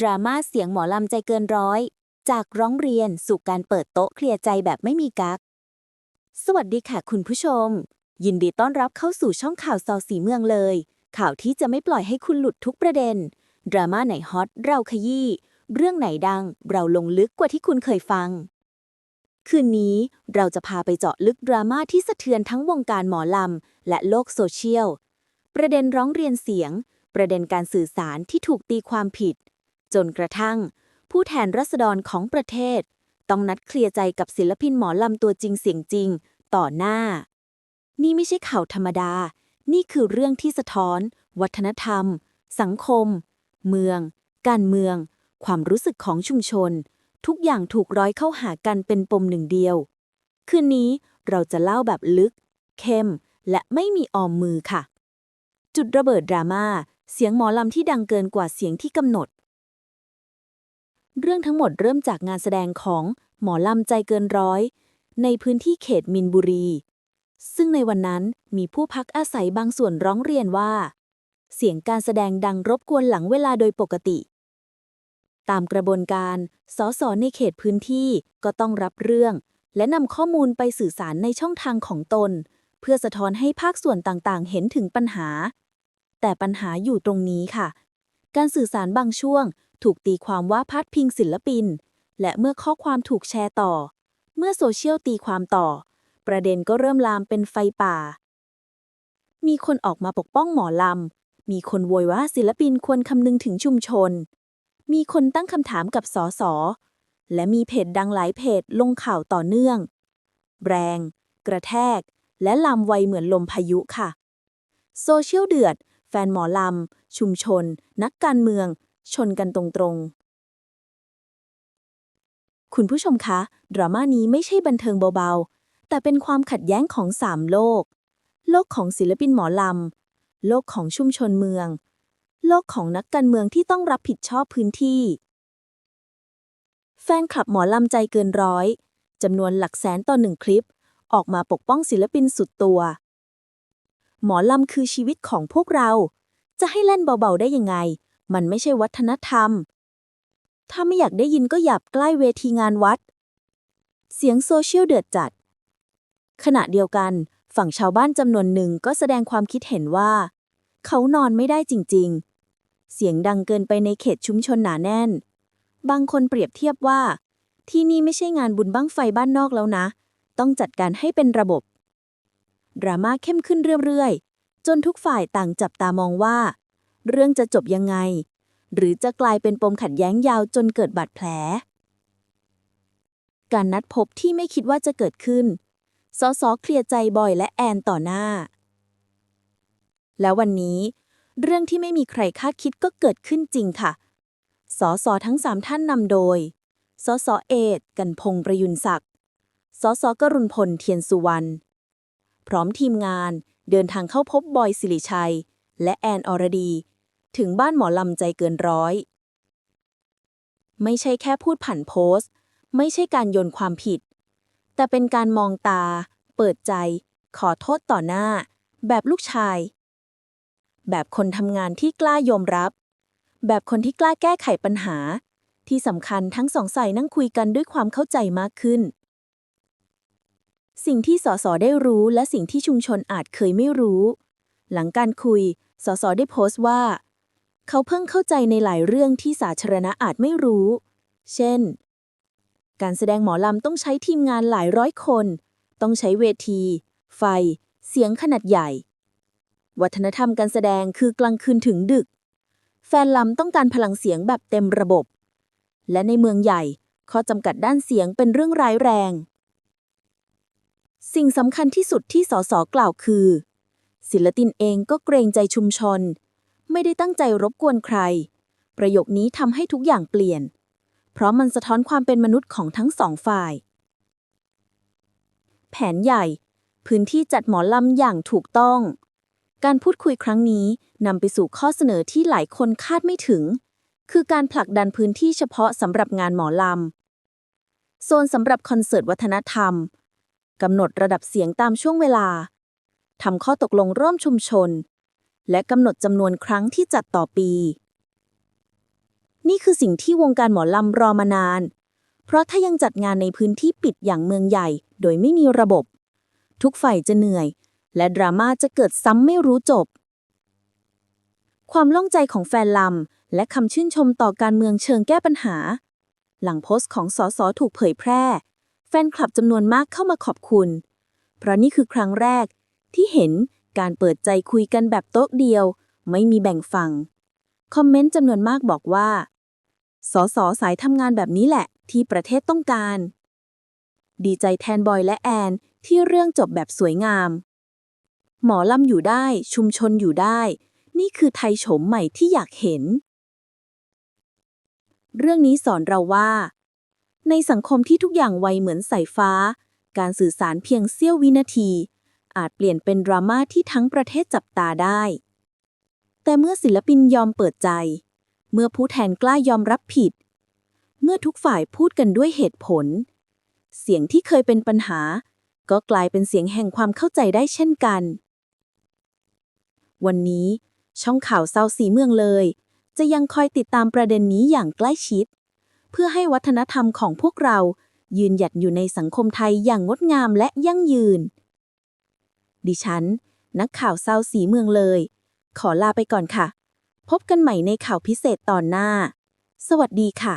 ดราม่าเสียงหมอลำใจเกินร้อย จากร้องเรียนสู่การเปิดโต๊ะเคลียร์ใจแบบไม่มีกัก สวัสดีค่ะคุณผู้ชม ยินดีต้อนรับเข้าสู่ช่องข่าวซอสีเมืองเลย ข่าวที่จะไม่ปล่อยให้คุณหลุดทุกประเด็น ดราม่าไหนฮอตเราขยี้ เรื่องไหนดัง เราลงลึกกว่าที่คุณเคยฟัง คืนนี้เราจะพาไปเจาะลึกดราม่าที่สะเทือนทั้งวงการหมอลำและโลกโซเชียล ประเด็นร้องเรียนเสียง ประเด็นการสื่อสารที่ถูกตีความผิด จนกระทั่ง ผู้แทนรัษฎรของประเทศ ต้องนัดเคลียร์ใจกับศิลปินหมอลำตัวจริงเสียงจริง ต่อหน้า นี่ไม่ใช่ข่าวธรรมดา นี่คือเรื่องที่สะท้อน วัฒนธรรม สังคม เมือง การเมือง ความรู้สึกของชุมชน ทุกอย่างถูกร้อยเข้าหากันเป็นปมหนึ่งเดียว คืนนี้เราจะเล่าแบบลึก เข้ม และไม่มีออมมือค่ะ จุดระเบิดดราม่าเสียงหมอลำที่ดังเกินกว่าเสียงที่กำหนด เรื่องทั้งหมดเริ่มจากงานแสดงของหมอลำใจเกินร้อย ในพื้นที่เขตมินบุรี ซึ่งในวันนั้นมีผู้พักอาศัยบางส่วนร้องเรียนว่า เสียงการแสดงดังรบกวนหลังเวลาโดยปกติ ตามกระบวนการ สสในเขตพื้นที่ก็ต้องรับเรื่อง และนำข้อมูลไปสื่อสารในช่องทางของตน เพื่อสะท้อนให้ภาคส่วนต่างๆ เห็นถึงปัญหา แต่ปัญหาอยู่ตรงนี้ค่ะ การสื่อสารบางช่วงถูกตีความว่าพาดพิงศิลปิน และเมื่อข้อความถูกแชร์ต่อ เมื่อโซเชียลตีความต่อ ประเด็นก็เริ่มลามเป็นไฟป่า มีคนออกมาปกป้องหมอลำ มีคนโวยว่าศิลปินควรคำนึงถึงชุมชน มีคนตั้งคำถามกับสอสอและมีเพจดังหลายเพจลงข่าวต่อเนื่อง แรง กระแทก และลามไวเหมือนลมพายุค่ะ โซเชียลเดือด แฟนหมอลำ ชุมชน นักการเมือง ชนกันตรงๆ คุณผู้ชมคะ ดราม่านี้ไม่ใช่บันเทิงเบาๆ แต่เป็นความขัดแย้งของสามโลก โลกของศิลปินหมอลำ โลกของชุมชนเมือง โลกของนักการเมืองที่ต้องรับผิดชอบพื้นที่ แฟนคลับหมอลำใจเกินร้อยจำนวนหลักแสนต่อหนึ่งคลิป ออกมาปกป้องศิลปินสุดตัว หมอลำคือชีวิตของพวกเรา จะให้เล่นเบาๆได้ยังไง มันไม่ใช่วัฒนธรรม ถ้าไม่อยากได้ยินก็หยับใกล้เวทีงานวัด เสียงโซเชียลเดือดจัด ขณะเดียวกัน ฝั่งชาวบ้านจำนวนหนึ่งก็แสดงความคิดเห็นว่า เขานอนไม่ได้จริง ๆ เสียงดังเกินไปในเขตชุมชนหนาแน่น บางคนเปรียบเทียบว่า ที่นี่ไม่ใช่งานบุญบั้งไฟบ้านนอกแล้วนะ ต้องจัดการให้เป็นระบบ ดราม่าเข้มขึ้นเรื่อยๆจนทุกฝ่ายต่างจับตามองว่า เรื่องจะจบยังไง หรือจะกลายเป็นปมขัดแย้งยาวจนเกิดบาดแผล การนัดพบที่ไม่คิดว่าจะเกิดขึ้นสสเคลียร์ใจบอยและแอนต่อหน้า แล้ววันนี้ เรื่องที่ไม่มีใครคาดคิดก็เกิดขึ้นจริงค่ะสสทั้งสามท่านนำโดยสสเอดกันพงประยุนศักดิ์สสกรุณพลเทียนสุวรรณ พร้อมทีมงานเดินทางเข้าพบบอยสิริชัย และแอนอรดี ถึงบ้านหมอลำใจเกินร้อย ไม่ใช่แค่พูดผ่านโพสต์ ไม่ใช่การโยนความผิด แต่เป็นการมองตา เปิดใจ ขอโทษต่อหน้า แบบลูกชาย แบบคนทำงานที่กล้ายอมรับ แบบคนที่กล้าแก้ไขปัญหา ที่สำคัญทั้งสองฝ่ายนั่งคุยกันด้วยความเข้าใจมากขึ้น สิ่งที่สสได้รู้และสิ่งที่ชุมชนอาจเคยไม่รู้ หลังการคุย สสได้โพสต์ว่า เขาเพิ่งเข้าใจในหลายเรื่องที่สาธารณะอาจไม่รู้ เช่น การแสดงหมอลำต้องใช้ทีมงานหลายร้อยคน ต้องใช้เวที ไฟ เสียงขนาดใหญ่ วัฒนธรรมการแสดงคือกลางคืนถึงดึก แฟนลำต้องการพลังเสียงแบบเต็มระบบ และในเมืองใหญ่ ข้อจำกัดด้านเสียงเป็นเรื่องร้ายแรง สิ่งสำคัญที่สุดที่สสกล่าวคือ ศิลปินเองก็เกรงใจชุมชน ไม่ได้ตั้งใจรบกวนใคร ประโยคนี้ทำให้ทุกอย่างเปลี่ยน เพราะมันสะท้อนความเป็นมนุษย์ของทั้งสองฝ่าย แผนใหญ่ พื้นที่จัดหมอลำอย่างถูกต้อง การพูดคุยครั้งนี้นำไปสู่ข้อเสนอที่หลายคนคาดไม่ถึง คือการผลักดันพื้นที่เฉพาะสำหรับงานหมอลำโซนสำหรับคอนเสิร์ตวัฒนธรรมกำหนดระดับเสียงตามช่วงเวลาทำข้อตกลงร่วมชุมชน และกำหนดจำนวนครั้งที่จัดต่อปี นี่คือสิ่งที่วงการหมอลำรอมานาน เพราะถ้ายังจัดงานในพื้นที่ปิดอย่างเมืองใหญ่ โดยไม่มีระบบ ทุกฝ่ายจะเหนื่อย และดราม่าจะเกิดซ้ำไม่รู้จบ ความโล่งใจของแฟนลำและคำชื่นชมต่อการเมืองเชิงแก้ปัญหา หลังโพสต์ของสสถูกเผยแพร่ แฟนคลับจำนวนมากเข้ามาขอบคุณ เพราะนี่คือครั้งแรกที่เห็น การเปิดใจคุยกันแบบโต๊ะเดียว ไม่มีแบ่งฝั่ง คอมเมนต์จำนวนมากบอกว่า สสสายทำงานแบบนี้แหละ ที่ประเทศต้องการ ดีใจแทนบอยและแอนที่เรื่องจบแบบสวยงาม หมอลำอยู่ได้ ชุมชนอยู่ได้ นี่คือไทยโฉมใหม่ที่อยากเห็น เรื่องนี้สอนเราว่า ในสังคมที่ทุกอย่างไวเหมือนสายฟ้า การสื่อสารเพียงเสี้ยววินาที อาจเปลี่ยนเป็นดราม่าที่ทั้งประเทศจับตาได้ แต่เมื่อศิลปินยอมเปิดใจ เมื่อผู้แทนกล้ายอมรับผิด เมื่อทุกฝ่ายพูดกันด้วยเหตุผล เสียงที่เคยเป็นปัญหา ก็กลายเป็นเสียงแห่งความเข้าใจได้เช่นกัน วันนี้ช่องข่าวเซาสีเมืองเลย จะยังคอยติดตามประเด็นนี้อย่างใกล้ชิด เพื่อให้วัฒนธรรมของพวกเรายืนหยัดอยู่ในสังคมไทยอย่างงดงามและยั่งยืน ดิฉัน นักข่าวเศร้าสีเมืองเลย ขอลาไปก่อนค่ะ พบกันใหม่ในข่าวพิเศษตอนหน้า สวัสดีค่ะ